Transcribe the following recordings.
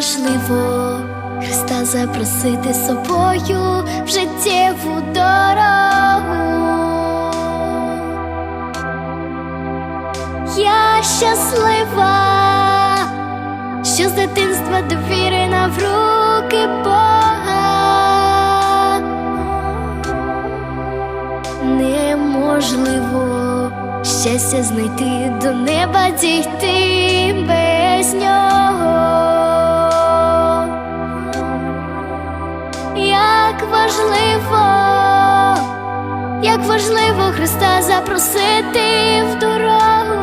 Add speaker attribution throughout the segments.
Speaker 1: важливо Христа запросити собою в життєву дорогу. Я щаслива, що з дитинства довірена в руки Бога. Неможливо щастя знайти до неба дійти без нього. важливо, як важливо Христа запросити в дорогу.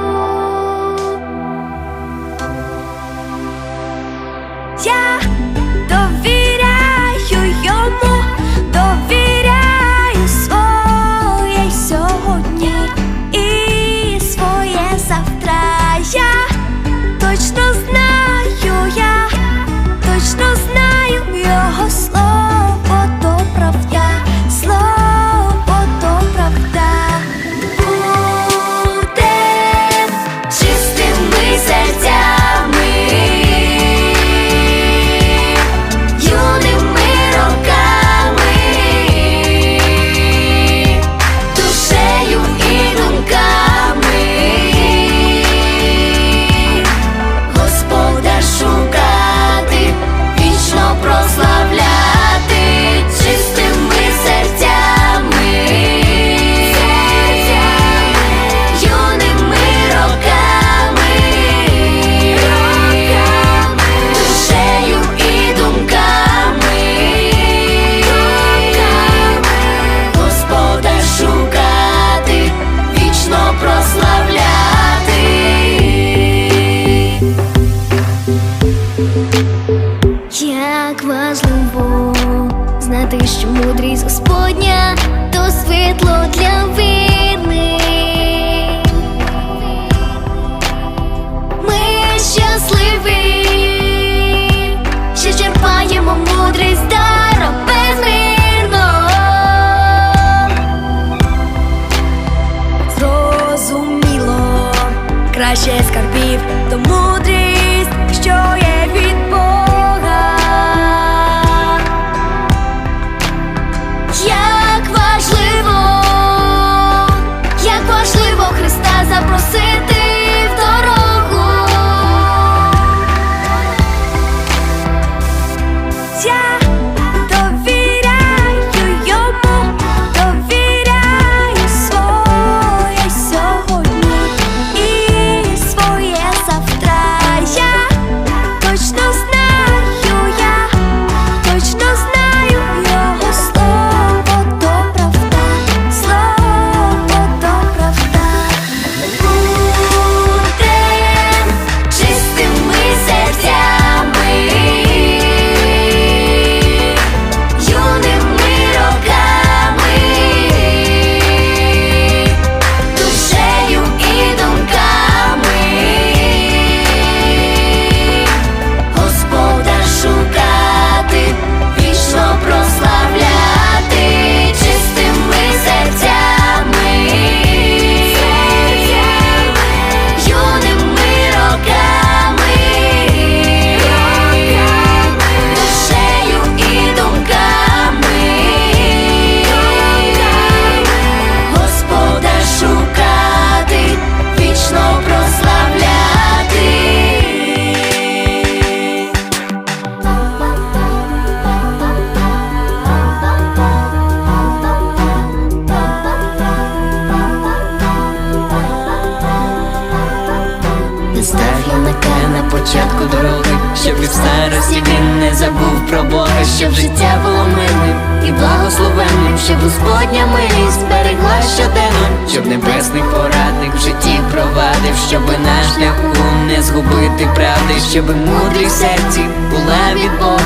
Speaker 1: в
Speaker 2: старості він не забув про Бога, щоб життя було милим і благословенним, щоб Господня милість зберегла щоденно, щоб небесний порадник в житті провадив, щоб наш шляху не згубити правди, щоб мудрій серці була від Бога,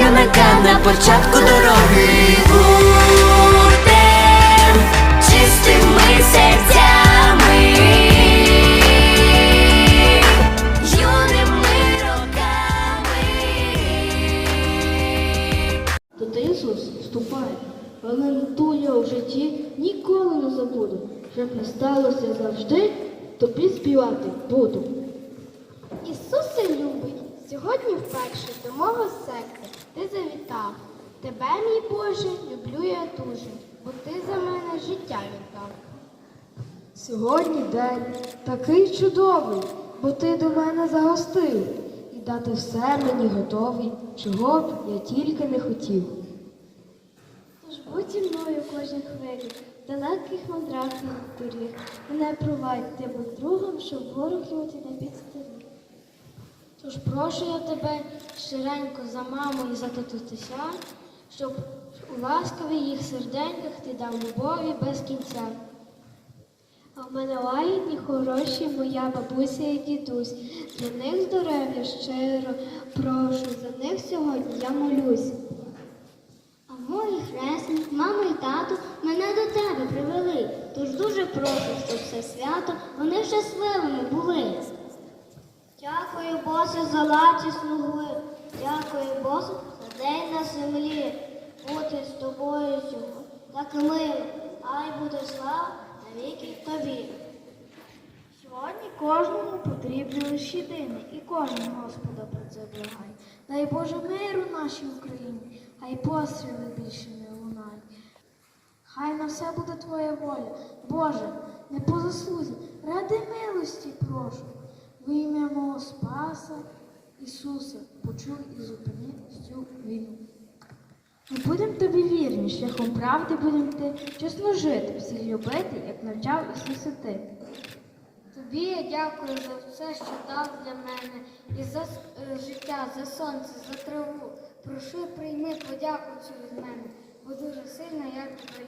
Speaker 2: юнака на початку дороги.
Speaker 3: От Ісус Ту я в житті, ніколи не забуду, щоб не сталося завжди, тобі співати буду.
Speaker 1: Ісусе любий,
Speaker 3: сьогодні вперше до мого серця ти завітав. Тебе, мій Боже, люблю я дуже, бо ти за мене життя віддав. Сьогодні день такий чудовий, бо ти до мене загостив дати все мені готовий, чого б я тільки не хотів. Тож будь зі мною кожен хвилі, далеких мандрах на доріг. Мене провадь, ти будь другом, щоб ворог його ти не підстеріг. Тож прошу я тебе щиренько за маму і за татуся, щоб у ласкаві їх серденьках ти дав любові без кінця. А в мене лагідні хороші моя бабуся і дідусь. Для них здоров'я щиро прошу, за них сьогодні я молюсь.
Speaker 4: А мої хресні, мама і тато мене до тебе привели. Тож дуже прошу, щоб все свято вони щасливими були. Дякую, Босе, за латі слуги. Дякую, Босе, за день на землі. Бути з тобою сьогодні, так мило, ай буде слава навіки тобі.
Speaker 3: Сьогодні кожному потрібні лише єдине, і кожен Господа про це благає. Дай Боже миру нашій Україні, хай постріли більше не лунають. Хай на все буде Твоя воля. Боже, не по заслузі, ради милості прошу. В ім'я мого Спаса, Ісуса, почуй і зупини цю війну. Будемо тобі вірні, шляхом правди будемо ти, чесно жити, всіх любити, як навчав Ісуса ти.
Speaker 4: Тобі я дякую за все, що дав для мене, і за е, життя, за сонце, за траву. Прошу, прийми подяку цю від мене, бо дуже сильно я люблю.